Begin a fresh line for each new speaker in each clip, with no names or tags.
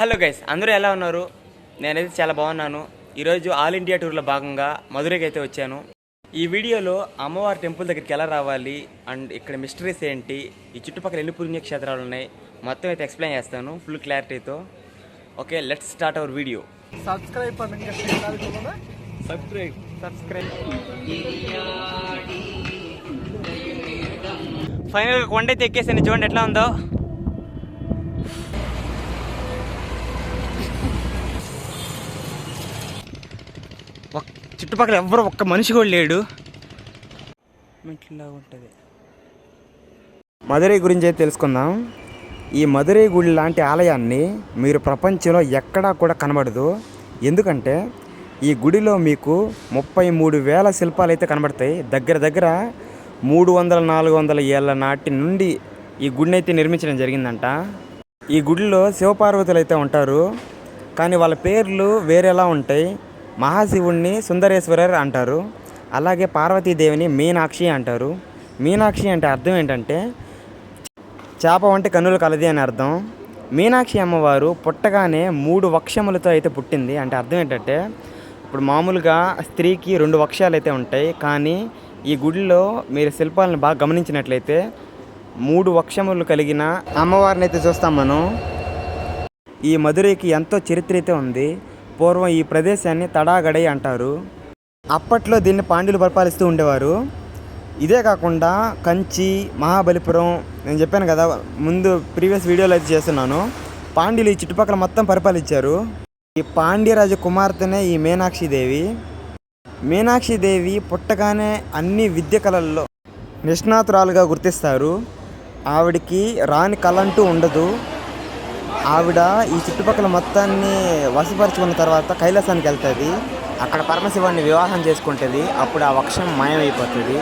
Hello guys అందరూ ఎలా ఉన్నారు? నేనైతే చాలా బాగున్నాను. ఈరోజు ఆల్ ఇండియా టూర్లో భాగంగా మధురైకి అయితే వచ్చాను. ఈ వీడియోలో అమ్మవారి టెంపుల్ దగ్గరికి ఎలా రావాలి అండ్ ఇక్కడ మిస్టరీస్ ఏంటి ఈ చుట్టుపక్కల ఎన్ని పుణ్యక్షేత్రాలు ఉన్నాయి మొత్తం అయితే ఎక్స్ప్లెయిన్ చేస్తాను ఫుల్ క్లారిటీతో.
Okay let start our
video subscribe ఫైనల్గా కొండ అయితే ఎక్కేసాను. చూడండి ఎట్లా ఉందో. చుట్టుపక్కల ఎవ్వరు ఒక్క మనిషి కూడా లేడు. మెట్లా ఉంటుంది. మదురై గురించి అయితే తెలుసుకుందాం. ఈ మదురై గుడి లాంటి ఆలయాన్ని మీరు ప్రపంచంలో ఎక్కడా కూడా కనబడదు. ఎందుకంటే ఈ గుడిలో మీకు ముప్పై మూడు వేల శిల్పాలు అయితే కనబడతాయి. దగ్గర దగ్గర మూడు వందల నాలుగు వందల ఏళ్ళ నాటి నుండి ఈ గుడిని అయితే నిర్మించడం జరిగిందంట. ఈ గుడిలో శివపార్వతులు అయితే ఉంటారు. కానీ వాళ్ళ పేర్లు వేరేలా ఉంటాయి. మహాశివుణ్ణి సుందరేశ్వరర్ అంటారు. అలాగే పార్వతీదేవిని మీనాక్షి అంటారు. మీనాక్షి అంటే అర్థం ఏంటంటే చేప వంటి కన్నులు కలది అని అర్థం. మీనాక్షి అమ్మవారు పుట్టగానే మూడు వక్షములతో అయితే పుట్టింది. అంటే అర్థం ఏంటంటే ఇప్పుడు మామూలుగా స్త్రీకి రెండు వక్షాలు అయితే ఉంటాయి. కానీ ఈ గుడిలో మీరు శిల్పాలను బాగా గమనించినట్లయితే మూడు వక్షములు కలిగిన అమ్మవారిని అయితే చూస్తాం మనం. ఈ మధురైకి ఎంతో చరిత్ర అయితే ఉంది. పూర్వం ఈ ప్రదేశాన్ని తడాగడై అంటారు. అప్పట్లో దీన్ని పాండ్యులు పరిపాలిస్తూ ఉండేవారు. ఇదే కాకుండా కంచి మహాబలిపురం నేను చెప్పాను కదా ముందు ప్రీవియస్ వీడియోలో అయితే చేస్తున్నాను. పాండ్యులు ఈ చుట్టుపక్కల మొత్తం పరిపాలించారు. ఈ పాండ్యరాజు కుమార్తెనే ఈ మీనాక్షి దేవి. మీనాక్షి దేవి పుట్టగానే అన్ని విద్య కళల్లో నిష్ణాతురాలుగా గుర్తిస్తారు. ఆవిడికి రాని కళ అంటూ ఉండదు. ఆవిడ ఈ చుట్టుపక్కల మొత్తాన్ని వశపరుచుకున్న తర్వాత కైలాసానికి వెళ్తుంది. అక్కడ పరమశివాన్ని వివాహం చేసుకుంటుంది. అప్పుడు ఆ వక్షం మాయమైపోతుంది.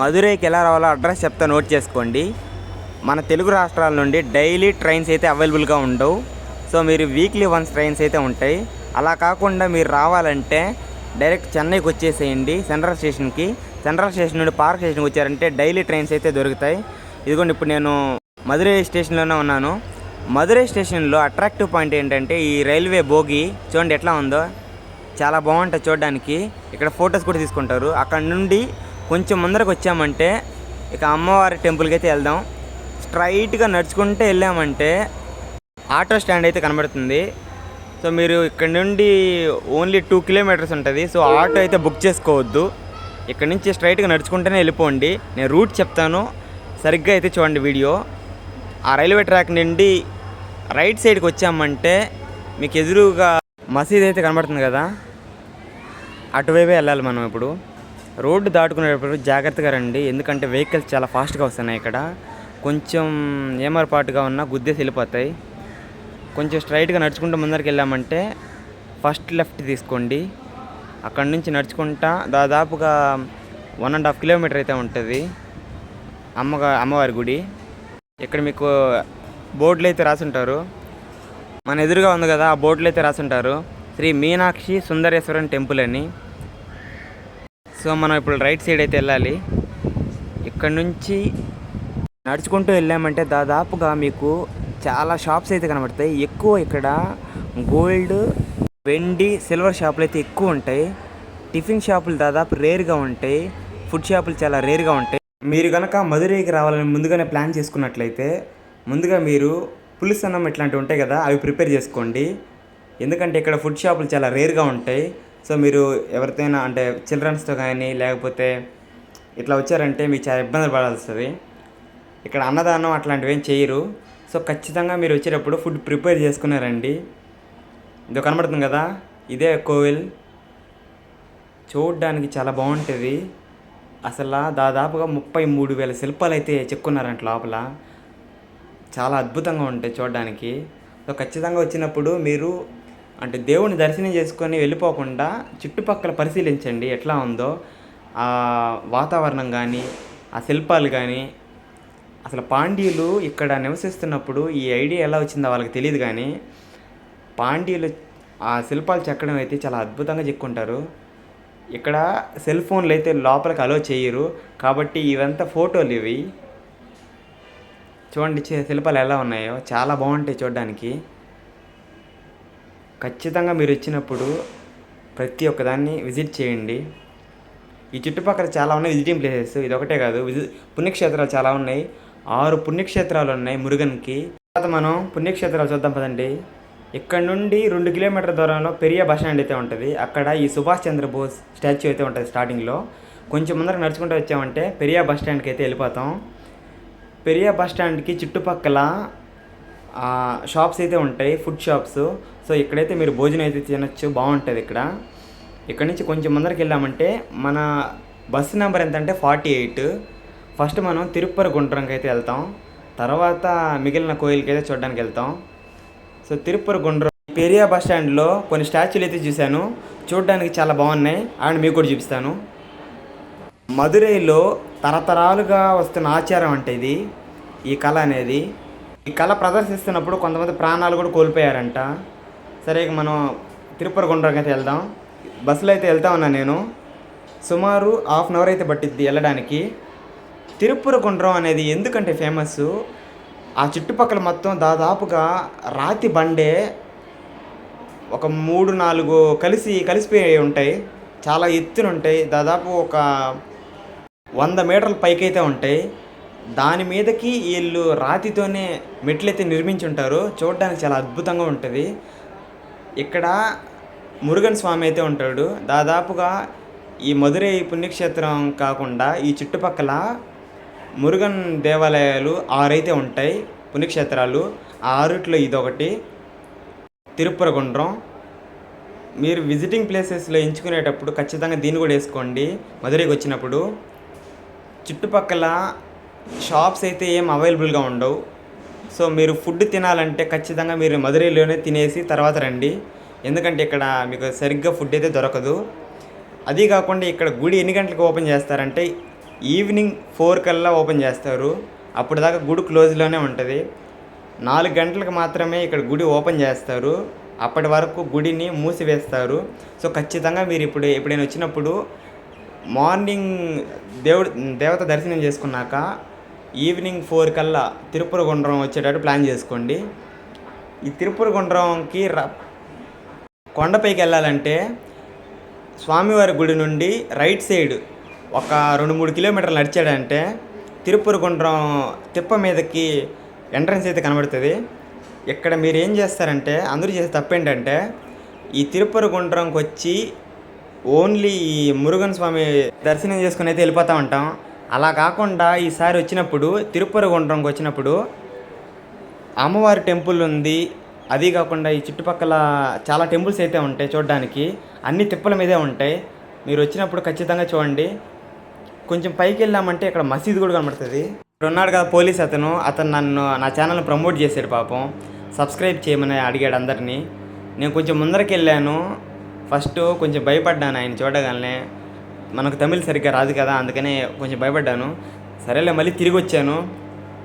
మధురైకి ఎలా రావాలో అడ్రస్ చెప్తా నోట్ చేసుకోండి. మన తెలుగు రాష్ట్రాల నుండి డైలీ ట్రైన్స్ అయితే అవైలబుల్గా ఉండవు. సో మీరు వీక్లీ వన్స్ ట్రైన్స్ అయితే ఉంటాయి. అలా కాకుండా మీరు రావాలంటే డైరెక్ట్ చెన్నైకి వచ్చేసేయండి. సెంట్రల్ స్టేషన్కి. సెంట్రల్ స్టేషన్ నుండి పార్క్ స్టేషన్కి వచ్చారంటే డైలీ ట్రైన్స్ అయితే దొరుకుతాయి. ఇదిగోండి ఇప్పుడు నేను మధురై స్టేషన్లోనే ఉన్నాను. మధురై స్టేషన్లో అట్రాక్టివ్ పాయింట్ ఏంటంటే ఈ రైల్వే బోగి చూడండి ఎట్లా ఉందో. చాలా బాగుంటుంది చూడడానికి. ఇక్కడ ఫొటోస్ కూడా తీసుకుంటారు. అక్కడ నుండి కొంచెం ముందరకు వచ్చామంటే ఇక అమ్మవారి టెంపుల్కి అయితే వెళ్దాం. స్ట్రైట్గా నడుచుకుంటే వెళ్ళామంటే ఆటో స్టాండ్ అయితే కనబడుతుంది. సో మీరు ఇక్కడ నుండి ఓన్లీ టూ కిలోమీటర్స్ ఉంటుంది. సో ఆటో అయితే బుక్ చేసుకోవద్దు. ఇక్కడ నుంచి స్ట్రైట్గా నడుచుకుంటేనే వెళ్ళిపోండి. నేను రూట్ చెప్తాను. సరిగ్గా అయితే చూడండి వీడియో. ఆ రైల్వే ట్రాక్ నుండి రైట్ సైడ్కి వచ్చామంటే మీకు ఎదురుగా మసీద్ అయితే కనబడుతుంది కదా. అటువైపే వెళ్ళాలి మనం ఇప్పుడు. రోడ్డు దాటుకునేటప్పుడు జాగ్రత్తగా రండి. ఎందుకంటే వెహికల్స్ చాలా ఫాస్ట్గా వస్తున్నాయి ఇక్కడ. కొంచెం ఏమరపాటుగా ఉన్నా గుద్దేసి వెళ్ళిపోతాయి. కొంచెం స్ట్రైట్గా నడుచుకుంటూ ముందరికి వెళ్ళామంటే ఫస్ట్ లెఫ్ట్ తీసుకోండి. అక్కడి నుంచి నడుచుకుంటా దాదాపుగా వన్ అండ్ హాఫ్ కిలోమీటర్ అయితే ఉంటుంది. అమ్మగా అమ్మవారి గుడి. ఇక్కడ మీకు బోర్డులు అయితే రాసుంటారు. మన ఎదురుగా ఉంది కదా ఆ బోర్డులు అయితే రాసుంటారు. శ్రీ మీనాక్షి సుందరేశ్వరం టెంపుల్ అని. సో మనం ఇప్పుడు రైట్ సైడ్ అయితే వెళ్ళాలి. ఇక్కడ నుంచి నడుచుకుంటూ వెళ్ళామంటే దాదాపుగా మీకు చాలా షాప్స్ అయితే కనబడతాయి. ఎక్కువ ఇక్కడ గోల్డ్ వెండి సిల్వర్ షాపులు అయితే ఎక్కువ ఉంటాయి. టిఫిన్ షాపులు దాదాపు రేర్గా ఉంటాయి. ఫుడ్ షాపులు చాలా రేర్గా ఉంటాయి. మీరు కనుక మధురైకి రావాలని ముందుగానే ప్లాన్ చేసుకున్నట్లయితే ముందుగా మీరు పులుసు అన్నం ఇట్లాంటివి ఉంటాయి కదా అవి ప్రిపేర్ చేసుకోండి. ఎందుకంటే ఇక్కడ ఫుడ్ షాపులు చాలా రేర్గా ఉంటాయి. సో మీరు ఎవరితోనైనా అంటే చిల్డ్రన్స్తో కానీ లేకపోతే ఇట్లా వచ్చారంటే మీకు చాలా ఇబ్బందులు పడాల్సి ఇక్కడ అన్నదానం అట్లాంటివి ఏం చేయరు. సో ఖచ్చితంగా మీరు వచ్చేటప్పుడు ఫుడ్ ప్రిపేర్ చేసుకున్నారండి. ఇది కనబడుతుంది కదా? ఇదే కోవిల్. చూడడానికి చాలా బాగుంటుంది. అసలు దాదాపుగా ముప్పై మూడు వేల శిల్పాలు అయితే చెక్కున్నారంట లోపల. చాలా అద్భుతంగా ఉంటాయి చూడడానికి. సో ఖచ్చితంగా వచ్చినప్పుడు మీరు అంటే దేవుని దర్శనం చేసుకొని వెళ్ళిపోకుండా చుట్టుపక్కల పరిశీలించండి ఎట్లా ఉందో. ఆ వాతావరణం కానీ ఆ శిల్పాలు కానీ అసలు పాండ్యులు ఇక్కడ నివసిస్తున్నప్పుడు ఈ ఐడియా ఎలా వచ్చిందో వాళ్ళకి తెలియదు కానీ పాండ్యులు ఆ శిల్పాలు చెక్కడం అయితే చాలా అద్భుతంగా చెక్కుంటారు. ఇక్కడ సెల్ ఫోన్లు అయితే లోపలికి అలో చేయరు. కాబట్టి ఇవంతా ఫోటోలు ఇవి. చూడండి శిల్పాలు ఎలా ఉన్నాయో. చాలా బాగుంటాయి చూడడానికి. ఖచ్చితంగా మీరు వచ్చినప్పుడు ప్రతి ఒక్కదాన్ని విజిట్ చేయండి. ఈ చుట్టుపక్కల చాలా ఉన్నాయి విజిటింగ్ ప్లేసెస్. ఇది ఒకటే కాదు విజి పుణ్యక్షేత్రాలు చాలా ఉన్నాయి. ఆరు పుణ్యక్షేత్రాలు ఉన్నాయి మురుగన్కి. తర్వాత మనం పుణ్యక్షేత్రాలు చూద్దాం పదండి. ఇక్కడ నుండి రెండు కిలోమీటర్ల దూరంలో పెరియ బస్ స్టాండ్ అయితే ఉంటుంది. అక్కడ ఈ సుభాష్ చంద్రబోస్ స్టాచ్యూ అయితే ఉంటుంది స్టార్టింగ్లో కొంచెం ముందర నడుచుకుంటూ వచ్చామంటే పెరియ బస్ స్టాండ్కి అయితే వెళ్ళిపోతాం. పెరియ బస్ స్టాండ్కి చుట్టుపక్కల షాప్స్ అయితే ఉంటాయి ఫుడ్ షాప్స్ సో ఇక్కడైతే మీరు భోజనం అయితే తినొచ్చు బాగుంటుంది ఇక్కడ. ఇక్కడ నుంచి కొంచెం ముందరికి వెళ్ళామంటే మన బస్సు నెంబర్ ఎంత అంటే ఫార్టీ ఎయిట్ ఫస్ట్ మనం తిరుప్పర గుండ్రంకి అయితే వెళ్తాం. తర్వాత మిగిలిన కోయిల్కి అయితే చూడడానికి వెళ్తాం. సో తిరుప్పర గుండ్రం పెరియా బస్ స్టాండ్లో కొన్ని స్టాచ్యూలు అయితే చూశాను. చూడడానికి చాలా బాగున్నాయి. అండ్ మీకు కూడా చూపిస్తాను. మదురైలో తరతరాలుగా వస్తున్న ఆచారం అంటే ఇది ఈ కళ అనేది. ఈ కళ ప్రదర్శిస్తున్నప్పుడు కొంతమంది ప్రాణాలు కూడా కోల్పోయారంట. సరే ఇక మనం తిరుపతి గుండ్రంకి అయితే వెళ్దాం. బస్సులో అయితే వెళ్తా ఉన్నా నేను. సుమారు హాఫ్ అన్ అవర్ అయితే పట్టిద్ది వెళ్ళడానికి. తిరుపుర గుండ్రం అనేది ఎందుకంటే ఫేమస్ ఆ చుట్టుపక్కల మొత్తం దాదాపుగా రాతి బండే ఒక మూడు నాలుగు కలిసి కలిసిపోయి ఉంటాయి. చాలా ఎత్తున ఉంటాయి. దాదాపు ఒక వంద మీటర్ల పైకైతే ఉంటాయి. దాని మీదకి వీళ్ళు రాతితోనే మెట్లయితే నిర్మించి ఉంటారు. చూడడానికి చాలా అద్భుతంగా ఉంటుంది. ఇక్కడ మురుగన్ స్వామి అయితే ఉంటాడు. దాదాపుగా ఈ మధురై పుణ్యక్షేత్రం కాకుండా ఈ చుట్టుపక్కల మురుగన్ దేవాలయాలు ఆరైతే ఉంటాయి పుణ్యక్షేత్రాలు. ఆ ఆరుట్లో ఇదొకటి. తిరుపరగుండ్రం. మీరు విజిటింగ్ ప్లేసెస్లో ఎంచుకునేటప్పుడు ఖచ్చితంగా దీన్ని కూడా వేసుకోండి మధురైకి వచ్చినప్పుడు. చుట్టుపక్కల షాప్స్ అయితే ఏం అవైలబుల్గా ఉండవు. సో మీరు ఫుడ్ తినాలంటే ఖచ్చితంగా మీరు మధురైలోనే తినేసి తర్వాత రండి. ఎందుకంటే ఇక్కడ మీకు సరిగ్గా ఫుడ్ అయితే దొరకదు. అది కాకుండా ఇక్కడ గుడి ఎన్ని గంటలకు ఓపెన్ చేస్తారంటే ఈవినింగ్ ఫోర్ కల్లా ఓపెన్ చేస్తారు. అప్పుడు దాకా గుడి క్లోజ్లోనే ఉంటుంది. నాలుగు గంటలకు మాత్రమే ఇక్కడ గుడి ఓపెన్ చేస్తారు. అప్పటి వరకు గుడిని మూసివేస్తారు. సో ఖచ్చితంగా మీరు ఇప్పుడు ఎప్పుడైనా వచ్చినప్పుడు మార్నింగ్ దేవుడు దేవత దర్శనం చేసుకున్నాక ఈవినింగ్ ఫోర్ కల్లా తిరుపతి గుండ్రం వచ్చేటట్టు ప్లాన్ చేసుకోండి. ఈ తిరుపతి గుండ్రంకి ర కొండపైకి వెళ్ళాలంటే స్వామివారి గుడి నుండి రైట్ సైడ్ ఒక రెండు మూడు కిలోమీటర్లు నడిచాడంటే తిరుపతి గుండ్రం తిప్ప మీదకి ఎంట్రన్స్ అయితే కనబడుతుంది. ఇక్కడ మీరు ఏం చేస్తారంటే అందరూ చేసే తప్పు ఏంటంటే ఈ తిరుపతి గుండ్రంకి వచ్చి ఓన్లీ ఈ మురుగన్ స్వామి దర్శనం చేసుకుని అయితే వెళ్ళిపోతూ ఉంటాం. అలా కాకుండా ఈసారి వచ్చినప్పుడు తిరుపతి గుండ్రంకి వచ్చినప్పుడు అమ్మవారి టెంపుల్ ఉంది. అది కాకుండా ఈ చుట్టుపక్కల చాలా టెంపుల్స్ అయితే ఉంటాయి చూడడానికి. అన్ని తిప్పల మీదే ఉంటాయి. మీరు వచ్చినప్పుడు ఖచ్చితంగా చూడండి. కొంచెం పైకి వెళ్ళామంటే ఇక్కడ మసీదు కూడా కనబడుతుంది ఇక్కడ ఉన్నాడు కదా పోలీస్ అతను అతను నన్ను నా ఛానల్ని ప్రమోట్ చేశాడు పాపం సబ్స్క్రైబ్ చేయమని అడిగాడు అందరినీ నేను కొంచెం ముందరికి వెళ్ళాను ఫస్ట్ కొంచెం భయపడ్డాను ఆయన చూడగానే మనకు తమిళ్ సరిగ్గా రాదు కదా అందుకనే కొంచెం భయపడ్డాను సరేలే మళ్ళీ తిరిగి వచ్చాను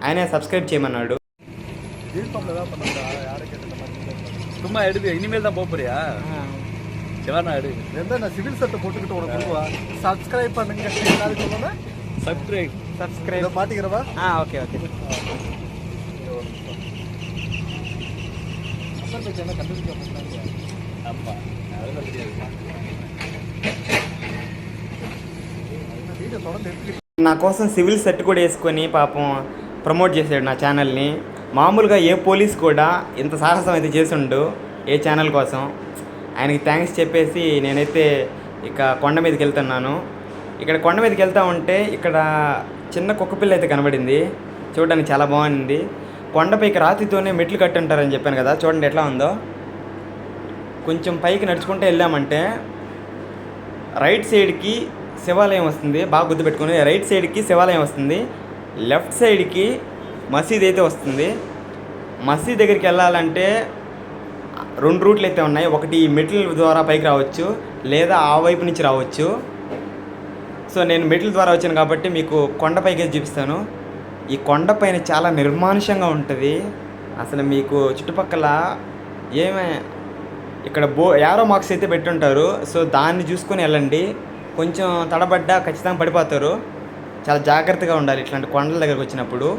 ఆయనే సబ్స్క్రైబ్ చేయమన్నాడు
தீர்த்தம்ல தான் பண்ணுறா யாருக்கு எந்த மாதிரி
சும்மா எடுத்து இனிமேல் தான் போக போறியா சிவனா எடு
எந்த நான் சிவில் சட்டை போட்டுக்கிட்டு உனக்கு கொடுவா சப்ஸ்கிரைப் பண்ணுங்க எல்லாரும் சொல்லணும்
சப்ஸ்கிரைப்
సబ్స్క్రైబ్
இதை மாட்டிக்கிறவா
ఓకే ఓకే
அப்பர் பேச்சு என்ன கண்டுபிடிக்க மாட்டாங்க
ஆமா அதெல்லாம் தெரியாது
வீடியோ தொடர்ந்து எடுத்துக்கிட்டு
నా కోసం సివిల్ సెట్ కూడా వేసుకొని పాపం ప్రమోట్ చేశాడు నా ఛానల్ని మామూలుగా ఏ పోలీస్ కూడా ఇంత సాహసం అయితే చేసిండు ఏ ఛానల్ కోసం ఆయనకి థ్యాంక్స్ చెప్పేసి నేనైతే ఇక కొండ మీదకి వెళ్తున్నాను. ఇక్కడ కొండ మీదకి వెళ్తా ఉంటే ఇక్కడ చిన్న కుక్కపిల్ల అయితే కనబడింది. చూడడానికి చాలా బాగుంది. కొండపైకి రాతితోనే మెట్లు కట్టి ఉంటారని చెప్పాను కదా చూడండి ఎట్లా ఉందో. కొంచెం పైకి నడుచుకుంటూ వెళ్ళామంటే రైట్ సైడ్కి శివాలయం వస్తుంది. బాగా గుర్తుపెట్టుకుని రైట్ సైడ్కి శివాలయం వస్తుంది. లెఫ్ట్ సైడ్కి మసీద్ అయితే వస్తుంది. మసీద్ దగ్గరికి వెళ్ళాలంటే రెండు రూట్లు అయితే ఉన్నాయి. ఒకటి మెట్ల ద్వారా పైకి రావచ్చు లేదా ఆ వైపు నుంచి రావచ్చు. సో నేను మెట్ల ద్వారా వచ్చాను కాబట్టి మీకు కొండపైకి చూపిస్తాను. ఈ కొండపైన చాలా నిర్మానుషంగా ఉంటుంది. అసలు మీకు చుట్టుపక్కల ఏమే ఇక్కడ బో యారో మార్క్స్ అయితే పెట్టుంటారు. సో దాన్ని చూసుకొని వెళ్ళండి. కొంచెం తడబడ్డా ఖచ్చితంగా పడిపోతారు. చాలా జాగ్రత్తగా ఉండాలి ఇట్లాంటి కొండల దగ్గరకు వచ్చినప్పుడు.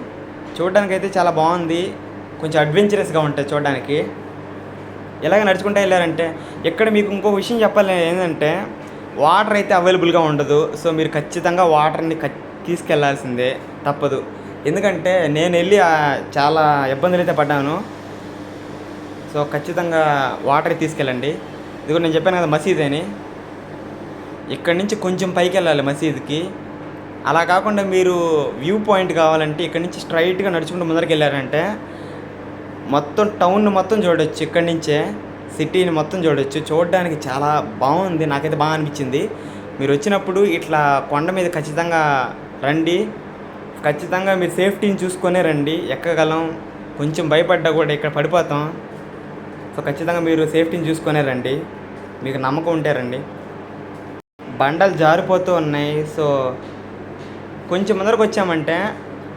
చూడడానికి అయితే చాలా బాగుంది. కొంచెం అడ్వెంచరస్గా ఉంటుంది చూడడానికి. ఎలాగ నడుచుకుంటూ వెళ్ళారంటే ఇక్కడ మీకు ఇంకో విషయం చెప్పాలి ఏంటంటే వాటర్ అయితే అవైలబుల్గా ఉండదు సో మీరు ఖచ్చితంగా వాటర్ని ఖ తీసుకెళ్ళాల్సిందే తప్పదు. ఎందుకంటే నేను వెళ్ళి చాలా ఇబ్బందులు అయితే పడ్డాను. సో ఖచ్చితంగా వాటర్ తీసుకెళ్ళండి. ఇది నేను చెప్పాను కదా మసీద్ అని. ఇక్కడి నుంచి కొంచెం పైకి వెళ్ళాలి మసీద్కి. అలా కాకుండా మీరు వ్యూ పాయింట్ కావాలంటే ఇక్కడి నుంచి స్ట్రైట్గా నడుచుకుంటూ ముందరికి వెళ్ళారంటే మొత్తం టౌన్ మొత్తం చూడొచ్చు. ఇక్కడి నుంచే సిటీని మొత్తం చూడొచ్చు. చూడడానికి చాలా బాగుంది. నాకైతే బాగా అనిపించింది. మీరు వచ్చినప్పుడు ఇట్లా కొండ మీద ఖచ్చితంగా రండి. ఖచ్చితంగా మీరు సేఫ్టీని చూసుకొనే రండి. ఎక్కగలం. కొంచెం భయపడ్డా కూడా ఇక్కడ పడిపోతాం. సో ఖచ్చితంగా మీరు సేఫ్టీని చూసుకొనే రండి. మీకు నమ్మకం ఉంటే రండి. బండలు జారిపోతూ ఉన్నాయి. సో కొంచెం ముందరకు వచ్చామంటే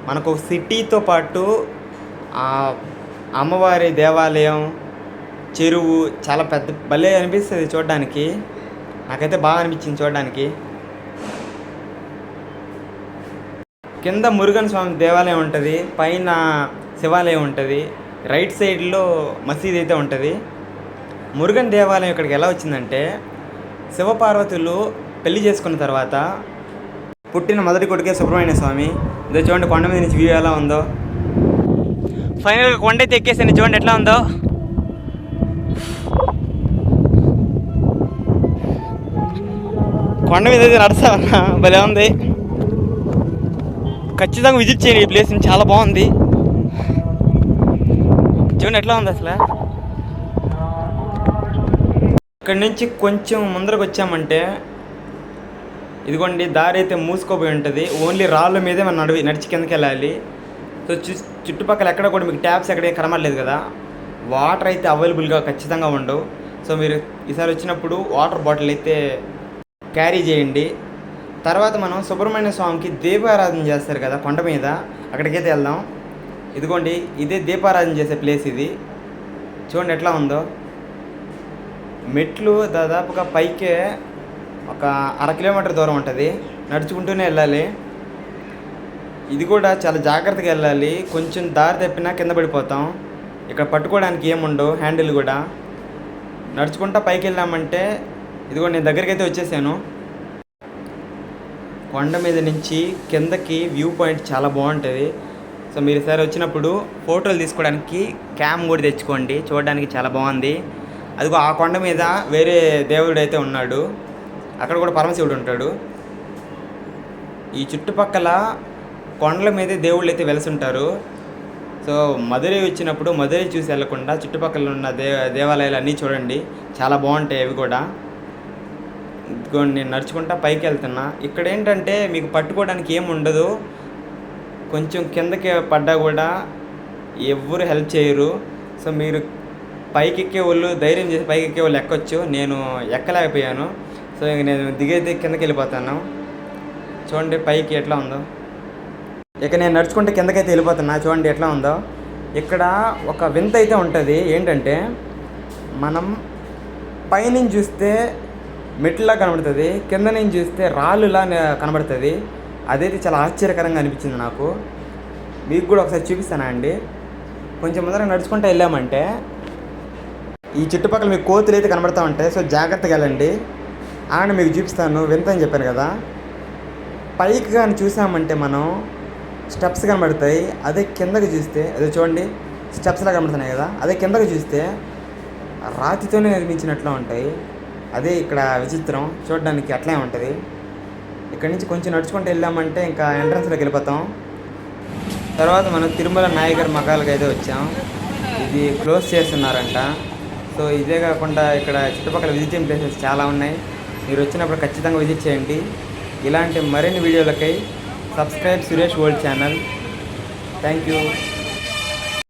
మనకు సిటీతో పాటు అమ్మవారి దేవాలయం చెరువు చాలా పెద్ద భలే అనిపిస్తుంది చూడడానికి. నాకైతే బాగా అనిపించింది చూడడానికి. కింద మురుగన్ స్వామి దేవాలయం ఉంటుంది పైన శివాలయం ఉంటుంది రైట్ సైడ్లో మసీద్ అయితే ఉంటుంది. మురుగన్ దేవాలయం ఇక్కడికి ఎలా వచ్చిందంటే శివపార్వతులు పెళ్ళి చేసుకున్న తర్వాత పుట్టిన మొదటి కొడుకే సుబ్రహ్మణ్య స్వామి. ఇదో చూడండి కొండ మీద నుంచి వ్యూ ఎలా ఉందో. ఫైనల్గా కొండ అయితే ఎక్కేసాను చూడండి ఎట్లా ఉందో. కొండ మీద అయితే నడుస్తావన్నా భలే ఉంది. ఖచ్చితంగా విజిట్ చేయండి ఈ ప్లేస్ చాలా బాగుంది. చూడండి ఎట్లా ఉంది అసలు. ఇక్కడ నుంచి కొంచెం ముందరకు వచ్చామంటే ఇదిగోండి దారి అయితే మూసుకోపోయి ఉంటుంది. ఓన్లీ రాళ్ళ మీదే మనం నడివి నడిచి కిందకి వెళ్ళాలి. సో చుట్టుపక్కల ఎక్కడ కూడా మీకు ట్యాప్స్ ఎక్కడ కనబడలేదు కదా. వాటర్ అయితే అవైలబుల్గా ఖచ్చితంగా ఉండవు. సో మీరు ఈసారి వచ్చినప్పుడు వాటర్ బాటిల్ అయితే క్యారీ చేయండి. తర్వాత మనం సుబ్రహ్మణ్య స్వామికి దీపారాధన చేస్తారు కదా కొండ మీద. అక్కడికైతే వెళ్దాం. ఇదిగోండి ఇదే దీపారాధన చేసే ప్లేస్ ఇది. చూడండి ఎట్లా ఉందో. మెట్లు దాదాపుగా పైకే ఒక అర కిలోమీటర్ దూరం ఉంటుంది. నడుచుకుంటూనే వెళ్ళాలి. ఇది కూడా చాలా జాగ్రత్తగా వెళ్ళాలి. కొంచెం దారి తప్పినా కింద పడిపోతాం. ఇక్కడ పట్టుకోవడానికి ఏముండవు హ్యాండిల్ కూడా. నడుచుకుంటా పైకి వెళ్ళామంటే ఇదిగో నేను దగ్గరికి అయితే వచ్చేసాను. కొండ మీద నుంచి కిందకి వ్యూ పాయింట్ చాలా బాగుంటుంది. సో మీరు ఈసారి వచ్చినప్పుడు ఫోటోలు తీసుకోవడానికి క్యామ్ కూడా తెచ్చుకోండి. చూడడానికి చాలా బాగుంది. అదిగో ఆ కొండ మీద వేరే దేవుడు అయితే ఉన్నాడు. అక్కడ కూడా పరమశివుడు ఉంటాడు. ఈ చుట్టుపక్కల కొండల మీదే దేవుళ్ళు అయితే వెలుసుంటారు. సో మధురై వచ్చినప్పుడు మధురై చూసి వెళ్ళకుండా చుట్టుపక్కల ఉన్న దే దేవాలయాలు అన్నీ చూడండి. చాలా బాగుంటాయి అవి కూడా. ఇదిగోండి నేను నడుచుకుంటా పైకి వెళ్తున్నా. ఇక్కడ ఏంటంటే మీకు పట్టుకోవడానికి ఏమి ఉండదు. కొంచెం కిందకి పడ్డా కూడా ఎవ్వరు హెల్ప్ చేయరు. సో మీరు పైకి ఎక్కే వాళ్ళు ధైర్యం చేసి పైకి ఎక్కే వాళ్ళు ఎక్కొచ్చు. నేను ఎక్కలేకపోయాను. సో ఇంక నేను దిగైతే కిందకి వెళ్ళిపోతాను. చూడండి పైకి ఎట్లా ఉందో. ఇక నేను నడుచుకుంటే కిందకైతే వెళ్ళిపోతున్నా. చూడండి ఎట్లా ఉందో. ఇక్కడ ఒక వింత అయితే ఉంటుంది. ఏంటంటే మనం పైనుంచి చూస్తే మెట్లా కనబడుతుంది. కింద నుంచి చూస్తే రాళ్ళులా కనబడుతుంది. అదైతే చాలా ఆశ్చర్యకరంగా అనిపించింది నాకు. మీకు కూడా ఒకసారి చూపిస్తానా అండి? కొంచెం ముందర నడుచుకుంటూ వెళ్ళామంటే ఈ చుట్టుపక్కల మీకు కోతులు అయితే కనబడతా ఉంటాయి. సో జాగ్రత్తగా వెళ్ళండి. ఆడ మీకు చూపిస్తాను. వింత అని చెప్పాను కదా. పైకి కానీ చూసామంటే మనం స్టెప్స్ కనబడతాయి అదే కిందకి చూస్తే అదే చూడండి స్టెప్స్లా కనబడుతున్నాయి కదా అదే కిందకి చూస్తే రాతితోనే నిర్మించినట్లు ఉంటాయి. అదే ఇక్కడ విచిత్రం చూడడానికి అట్లే ఉంటుంది. ఇక్కడ నుంచి కొంచెం నడుచుకుంటూ వెళ్ళామంటే ఇంకా ఎంట్రన్స్లోకి వెళ్ళిపోతాం. తర్వాత మనం తిరుమల నాయగర్ మకాలకి అయితే వచ్చాం. ఇది క్లోజ్ చేస్తున్నారంట. సో ఇదే కాకుండా ఇక్కడ చుట్టుపక్కల విజిటింగ్ ప్లేసెస్ చాలా ఉన్నాయి. మీరు వచ్చినప్పుడు ఖచ్చితంగా విజిట్ చేయండి. ఇలాంటి మరిన్ని వీడియోలకై subscribe Suresh world channel thank you